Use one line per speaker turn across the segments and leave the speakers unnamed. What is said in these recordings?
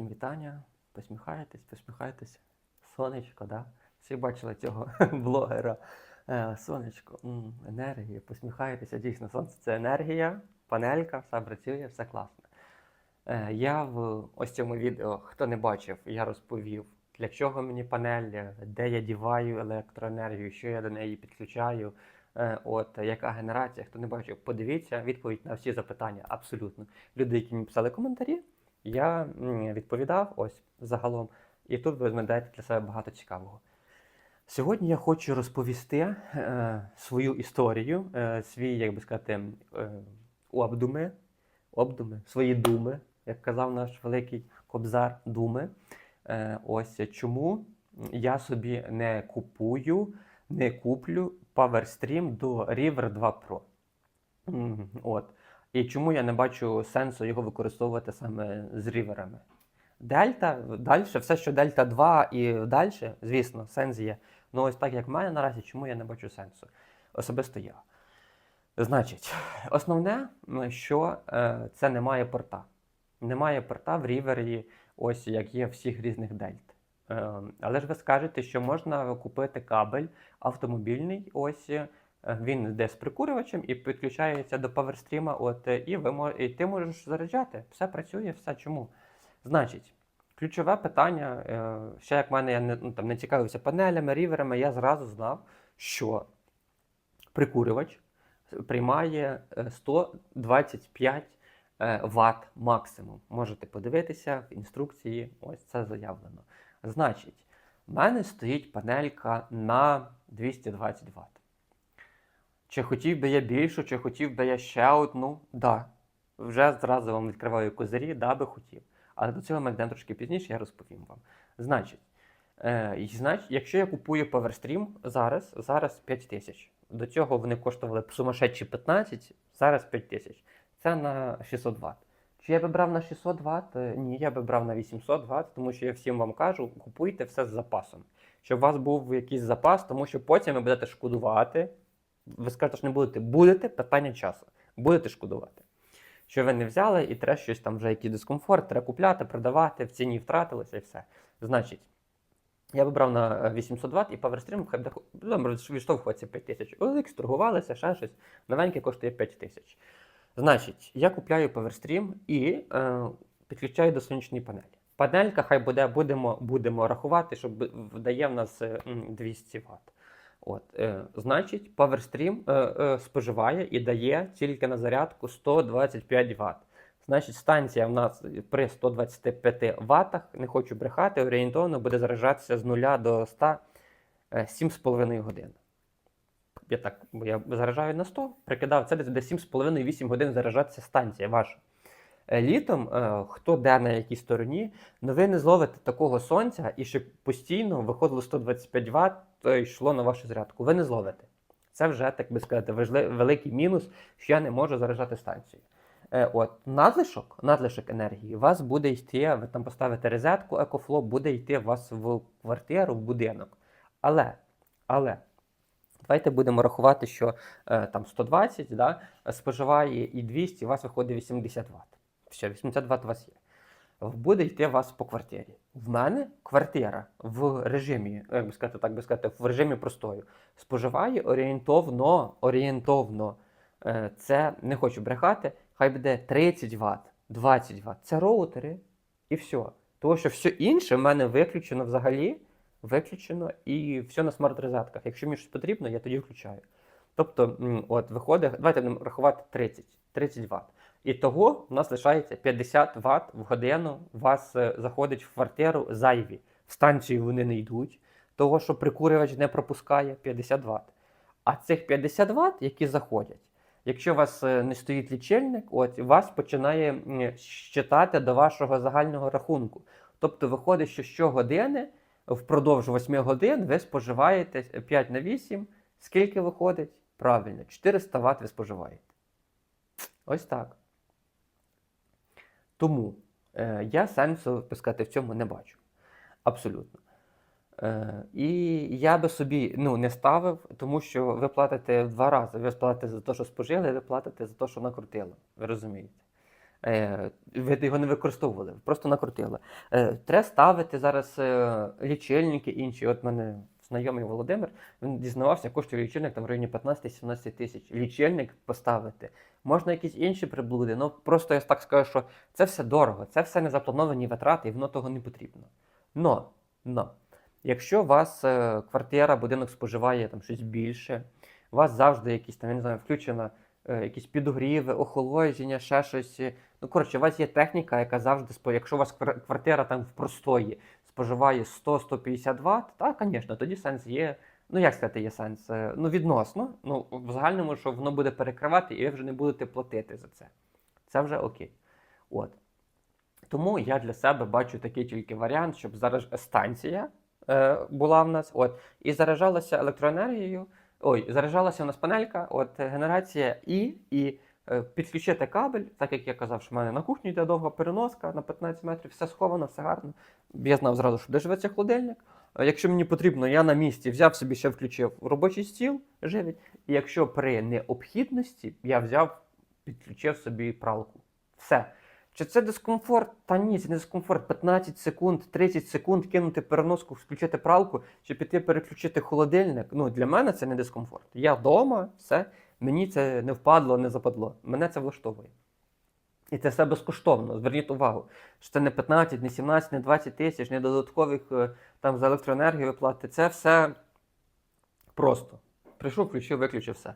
всім вітання. Посміхаєтесь, посміхаєтесь. Сонечко, да? Всі бачили цього блогера. Е, Сонечко, енергія, посміхаєтеся. Дійсно, сонце це енергія, панелька, все працює, все класно. Е, Я в ось цьому відео, хто не бачив, я розповів, для чого мені панель, де я діваю електроенергію, що я до неї підключаю. Е, От яка генерація, хто не бачив, подивіться відповідь на всі запитання. Абсолютно. Люди, які мені писали коментарі, я відповідав ось загалом. І тут ви знайдете для себе багато цікавого. Сьогодні я хочу розповісти е, свою історію, е, свій, як би сказати, е, обдуми, обдуми, свої думи, як казав наш великий кобзар, думи. Е, ось чому я собі не купую, не куплю PowerStream до River 2 Pro. От. І чому я не бачу сенсу його використовувати саме з ріверами. Дельта, далі, все, що Дельта 2 і далі, звісно, сенс є. Ну ось так, як в мене наразі, чому я не бачу сенсу? Особисто я. Значить, основне, що е, це немає порта. Немає порта в рівері, ось як є всіх різних дельт. Е, але ж ви скажете, що можна купити кабель автомобільний, ось він йде з прикурювачем і підключається до PowerStream, от, е, і, ви, і ти можеш заряджати. Все працює, все чому. Значить, ключове питання, е, ще як в мене я не, ну, там, не цікавився панелями, ріверами, я зразу знав, що прикурювач приймає е, 125 е, Вт максимум. Можете подивитися в інструкції, ось це заявлено. Значить, в мене стоїть панелька на 220 Вт. Чи хотів би я більшу, чи хотів би я ще одну? Да. Вже зразу вам відкриваю козирі, да би хотів. Але до цього ми йдемо трошки пізніше, я розповім вам. Значить, е, і, значить, якщо я купую PowerStream зараз, зараз 5 тисяч. До цього вони коштували сумасшедші 15, зараз 5 тисяч. Це на 600 Вт. Чи я би брав на 600 Вт? Е, Ні, я би брав на 800 Вт, тому що я всім вам кажу, купуйте все з запасом. Щоб у вас був якийсь запас, тому що потім ви будете шкодувати. Ви скажете, що не будете. Будете питання часу. Будете шкодувати. Що ви не взяли, і треба щось там вже якийсь дискомфорт, треба купляти, продавати, в ціні втратилося і все. Значить, я вибрав на е, 800 Вт і PowerStream хай буде відштовхуватися 5 тисяч. OLX торгувалися, ще щось. Новеньке коштує 5 тисяч. Значить, я купляю PowerStream і е, підключаю до сонячної панелі. Панелька хай буде, будемо, будемо рахувати, що б- дає в нас е, 200 Вт. От, е, значить, PowerStream е, е, споживає і дає тільки на зарядку 125 Вт. Значить, станція в нас при 125 Вт, не хочу брехати, орієнтовно буде заряджатися з 0 до 100 е, 7,5 годин. Я так, бо я заряджаю на 100, прикидав, це десь буде 7,5-8 годин заряджатися станція ваша. Е, Літом, е, хто де на якій стороні, ну ви не зловите такого сонця і щоб постійно виходило 125 Вт, то йшло на вашу зарядку. Ви не зловите. Це вже, так би сказати, великий мінус, що я не можу заряджати станцію. Е, от, надлишок, надлишок енергії, у вас буде йти, ви там поставите розетку EcoFlow, буде йти у вас в квартиру, в будинок. Але, але, давайте будемо рахувати, що е, там 120 да, споживає і 200, у вас виходить 80 Вт. Все, 80 Вт у вас є. Буде йти у вас по квартирі. В мене квартира в режимі, як би сказати, так би сказати, в режимі простою, споживає орієнтовно, орієнтовно, е, це не хочу брехати, хай буде 30 Вт, 20 Вт. Це роутери і все. Тому що все інше в мене виключено взагалі, виключено і все на смарт-розетках. Якщо мені щось потрібно, я тоді включаю. Тобто, от виходить, давайте будемо рахувати 30, 30 Вт. І того у нас лишається 50 Вт в годину. Вас е, заходить в квартиру зайві. В станцію вони не йдуть, того, що прикурювач не пропускає 50 Вт. А цих 50 Вт, які заходять, якщо у вас е, не стоїть лічильник, от вас починає щитати до вашого загального рахунку. Тобто виходить, що щогодини впродовж 8 годин ви споживаєте 5 на 8. Скільки виходить? Правильно, 400 Вт ви споживаєте. Ось так. Тому е, я сенсу так сказати, в цьому не бачу. Абсолютно. Е, і я би собі ну, не ставив, тому що ви платите в два рази. Ви платите за те, що спожили, ви платите за те, що накрутило. Ви розумієте? Е, ви його не використовували, просто накрутили. Е, треба ставити зараз е, лічильники інші. От мене знайомий Володимир, він дізнавався, коштує лічильник там в районі 15-17 тисяч. Лічильник поставити. Можна якісь інші приблуди. Ну просто я так скажу, що це все дорого, це все не заплановані витрати, і воно того не потрібно. Но, но, якщо у вас е, квартира, будинок споживає там щось більше, у вас завжди якісь там, я не знаю, включена е, якісь підогріви, охолодження, ще щось. Ну, коротше, у вас є техніка, яка завжди. Якщо у вас квартира там в простої споживає 100-150 Вт, так, звісно, тоді сенс є. Ну, як сказати, є сенс? Е, Ну, відносно. Ну, в загальному, що воно буде перекривати, і ви вже не будете платити за це. Це вже окей. От. Тому я для себе бачу такий тільки варіант, щоб зараз станція е, була в нас, от, і заряджалася електроенергією. Ой, заряджалася у нас панелька, от генерація і, і підключити кабель, так як я казав, що в мене на кухні йде довга переноска на 15 метрів, все сховано, все гарно. Я знав зразу, що де живеться холодильник. Е, Якщо мені потрібно, я на місці взяв собі ще включив робочий стіл, живить. І якщо при необхідності я взяв, підключив собі пралку. Все. Чи це дискомфорт? Та ні, це не дискомфорт. 15 секунд, 30 секунд кинути переноску, включити пралку, чи піти переключити холодильник. Ну, для мене це не дискомфорт. Я вдома, все, мені це не впадло, не западло. Мене це влаштовує. І це все безкоштовно. Зверніть увагу, що це не 15, не 17, не 20 тисяч, не додаткових е, там за електроенергію плати. Це все просто. Прийшов, включив, виключив все.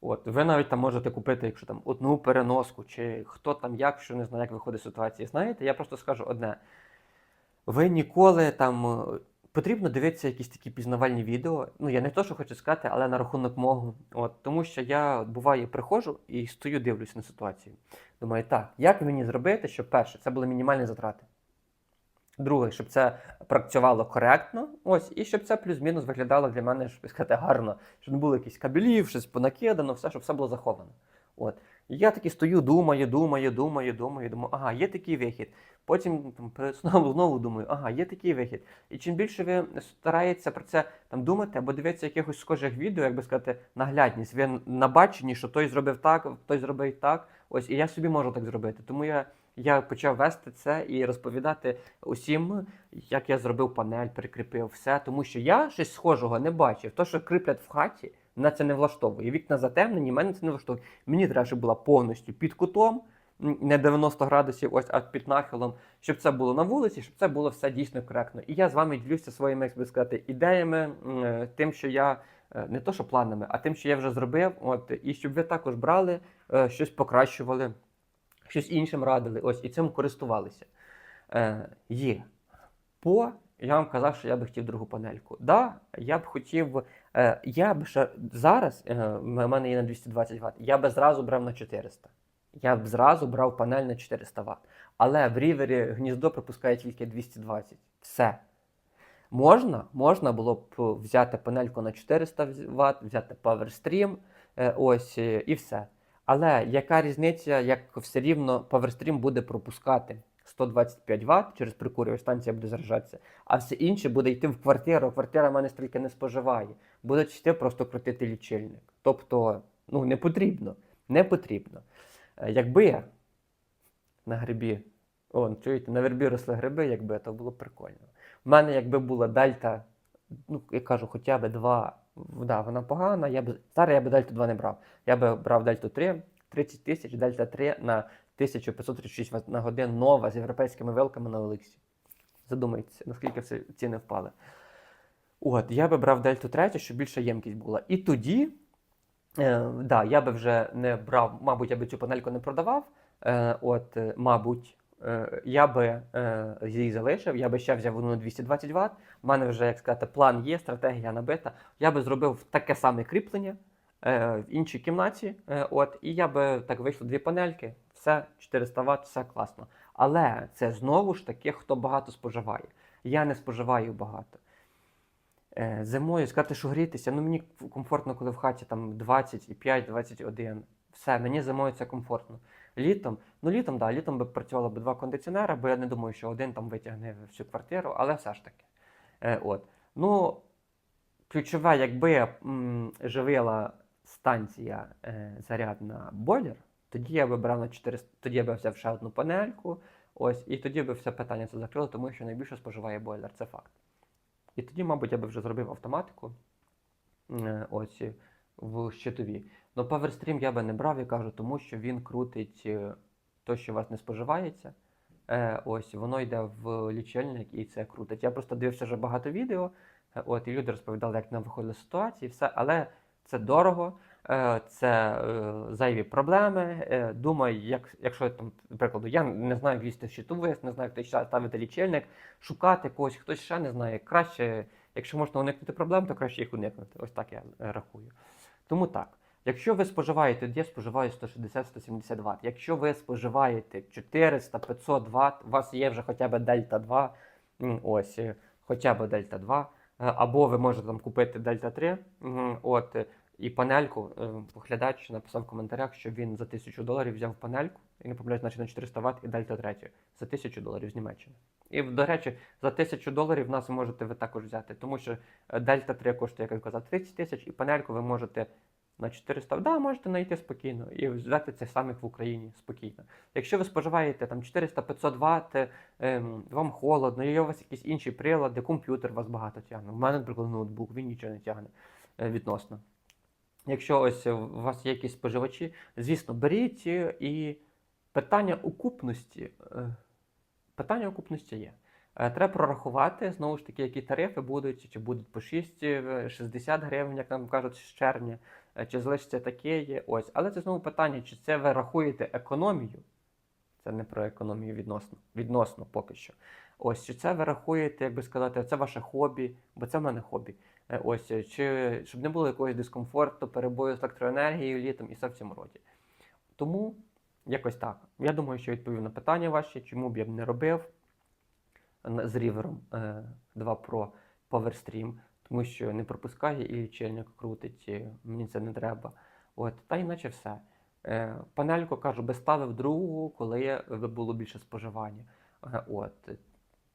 От, ви навіть там можете купити, якщо там одну переноску, чи хто там як, що не знаю, як виходить з ситуації. Знаєте, я просто скажу одне. Ви ніколи там потрібно дивитися якісь такі пізнавальні відео. Ну, я не то, що хочу сказати, але на рахунок мого. От, тому що я буває приходжу і стою, дивлюся на ситуацію. Думаю, так, як мені зробити, щоб перше, це були мінімальні затрати. Друге, щоб це працювало коректно, ось, і щоб це плюс-мінус виглядало для мене, щоб сказати, гарно, щоб не було якісь кабелів, щось понакидано, все, щоб все було заховано. От. Я таки стою, думаю, думаю, думаю, думаю, думаю, ага, є такий вихід. Потім там, знову, знову думаю, ага, є такий вихід. І чим більше ви стараєтеся про це там думати або дивитися якихось схожих відео, як би сказати, наглядність, ви на баченні, що той зробив так, той зробив так. Ось, і я собі можу так зробити. Тому я я почав вести це і розповідати усім, як я зробив панель, прикріпив все, тому що я щось схожого не бачив. То, що кріплять в хаті, мене це не влаштовує. Вікна затемнені, мене це не влаштовує. Мені треба, щоб була повністю під кутом, не 90 градусів, ось, а під нахилом, щоб це було на вулиці, щоб це було все дійсно коректно. І я з вами ділюся своїми, як би сказати, ідеями, е, тим, що я. е, Не то, що планами, а тим, що я вже зробив, от, і щоб ви також брали, е, щось покращували, щось іншим радили, ось і цим користувалися. Є. По, я вам казав, що я би хотів другу панельку. Да, я б хотів, я б ще зараз, е, в мене є на 220 Вт, я би зразу брав на 400. Я б зразу брав панель на 400 Вт. Але в рівері гніздо пропускає тільки 220. Все. Можна, можна було б взяти панельку на 400 Вт, взяти PowerStream, е, ось е, і все. Але яка різниця, як все рівно PowerStream буде пропускати 125 Вт через прикурювач, станція буде заряджатися, а все інше буде йти в квартиру. а Квартира в мене стільки не споживає. Буде йти просто крутити лічильник. Тобто, ну не потрібно. Не потрібно. Е, Якби на грибі, о, чуєте, на вербі росли гриби, якби то було б прикольно. У мене, якби була дельта, ну, я кажу, хоча б 2, да, вона погана, я б, зараз я б дельту 2 не брав. Я би брав дельту 3, 30 тисяч, дельта 3 на 1536 на годин нова з європейськими вилками на Олексі. Задумайтеся, наскільки все ціни впали. От, я би брав дельту 3, щоб більша ємкість була. І тоді, е, да, я би вже не брав, мабуть, я би цю панельку не продавав. Е, от, е, мабуть, е, я би е, її залишив, я би ще взяв одну на 220 Вт. У мене вже, як сказати, план є, стратегія набита. Я би зробив таке саме кріплення в іншій кімнаті. Е, от, і я би так вийшло дві панельки, все 400 Вт, все класно. Але це знову ж таки, хто багато споживає. Я не споживаю багато. Е, Зимою сказати, що грітися, ну мені комфортно, коли в хаті там 25-21. Все, мені зимою це комфортно. Літом, ну літом, да, літом би працювало б два кондиціонера, бо я не думаю, що один там витягне всю квартиру, але все ж таки. Е, от. Ну, ключове, якби м, живила станція е, зарядна бойлер, Тоді я би брав на 400, тоді я би взяв ще одну панельку, ось, і тоді би все питання це закрило, тому що найбільше споживає бойлер, це факт. І тоді, мабуть, я би вже зробив автоматику е, ось в щитові. Ну, PowerStream я би не брав, я кажу, тому що він крутить е, то, що у вас не споживається. Е, ось воно йде в лічильник і це крутить. Я просто дивився вже багато відео. е, От, і люди розповідали, як нам виходили ситуації, все, але це дорого, е, це е, зайві проблеми. Е, думаю, як, якщо там, прикладу, я не знаю, як лізти в щитову, не знаю, як ти ставити лічильник, шукати когось, хтось ще не знає. Краще, якщо можна уникнути проблем, то краще їх уникнути. Ось так я рахую. Тому так. Якщо ви споживаєте, я споживаю 160-170 Вт. Якщо ви споживаєте 400-500 Вт, у вас є вже хоча б Дельта 2, ось, хоча б Дельта 2, е, або ви можете там купити Дельта 3, от, і панельку, е, поглядач написав в коментарях, що він за 1000 доларів взяв панельку, і не помиляюсь, значить на 400 Вт і Дельта 3 за 1000 доларів з Німеччини. І, до речі, за 1000 доларів нас можете ви також взяти, тому що е, Дельта 3 коштує, як я казав, 30 тисяч, і панельку ви можете на 400, да, можете знайти спокійно і взяти це саме в Україні спокійно. Якщо ви споживаєте там 400-500 Вт, ем, вам холодно, і у вас якісь інші прилади, комп'ютер вас багато тягне. У мене, наприклад, ноутбук, він нічого не тягне е, відносно. Якщо ось у вас є якісь споживачі, звісно, беріть е, і питання окупності. е, Питання окупності є. Е, Треба прорахувати, знову ж таки, які тарифи будуть, чи будуть по 6, е, 60 гривень, як нам кажуть, з червня, чи залишиться таке є. Ось. Але це знову питання, чи це ви рахуєте економію? Це не про економію відносно, відносно поки що. Ось, чи це ви рахуєте, як би сказати, це ваше хобі, бо це в мене хобі. Е, Ось, е, чи щоб не було якогось дискомфорту, перебою з електроенергією літом і все в цьому роді. Тому якось так. Я думаю, що відповів на питання ваші, чому б я б не робив з рівером е, 2 Pro PowerStream, тому що не пропускає і лічильник крутить, мені це не треба. От, та іначе все. Е, панельку кажу, би ставив другу, коли було більше споживання. Е, от, е,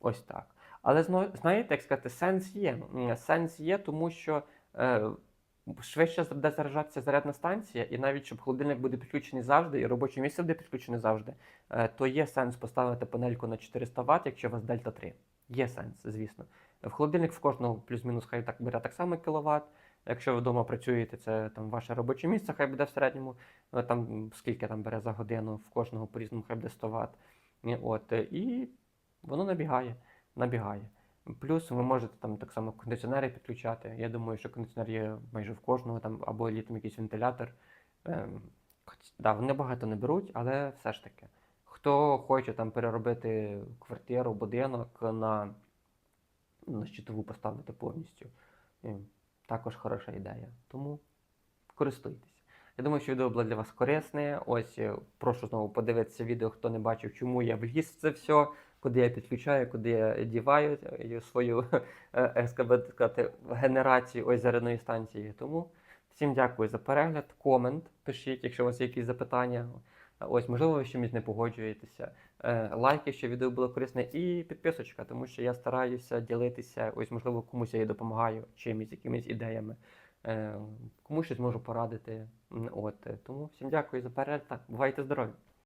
ось так. Але знаєте, як сказати, сенс є. Сенс є, тому що е, швидше буде заряджатися зарядна станція, і навіть щоб холодильник буде підключений завжди, і робоче місце буде підключене завжди, е, то є сенс поставити панельку на 400 Вт, якщо у вас Дельта 3. Є сенс, звісно. В холодильник в кожного плюс-мінус хай так бере так само кіловат. Якщо ви вдома працюєте, це там ваше робоче місце, хай буде в середньому, е, там скільки там бере за годину, в кожного по-різному хай буде 100 Вт. І, от, е, і воно набігає, набігає. Плюс ви можете там так само кондиціонери підключати. Я думаю, що кондиціонер є майже в кожного, там, або літом якийсь вентилятор. Ем, да, вони багато не беруть, але все ж таки. Хто хоче там переробити квартиру, будинок на, на щитову поставити повністю, ем, також хороша ідея. Тому користуйтесь. Я думаю, що відео було для вас корисне. Ось е, прошу знову подивитися відео, хто не бачив, чому я вліз в це все, куди я підключаю, куди я діваю е, свою е, як сказати, генерацію ось зарядної станції. Тому всім дякую за перегляд, комент пишіть, якщо у вас є якісь запитання. Ось, можливо, ви з чимось не погоджуєтеся. Е, Лайк, якщо відео було корисне, і підписочка, тому що я стараюся ділитися. Ось, можливо, комусь я і допомагаю чимось, якимись ідеями. Е, Комусь щось можу порадити. От, е, тому всім дякую за перегляд. Бувайте здорові!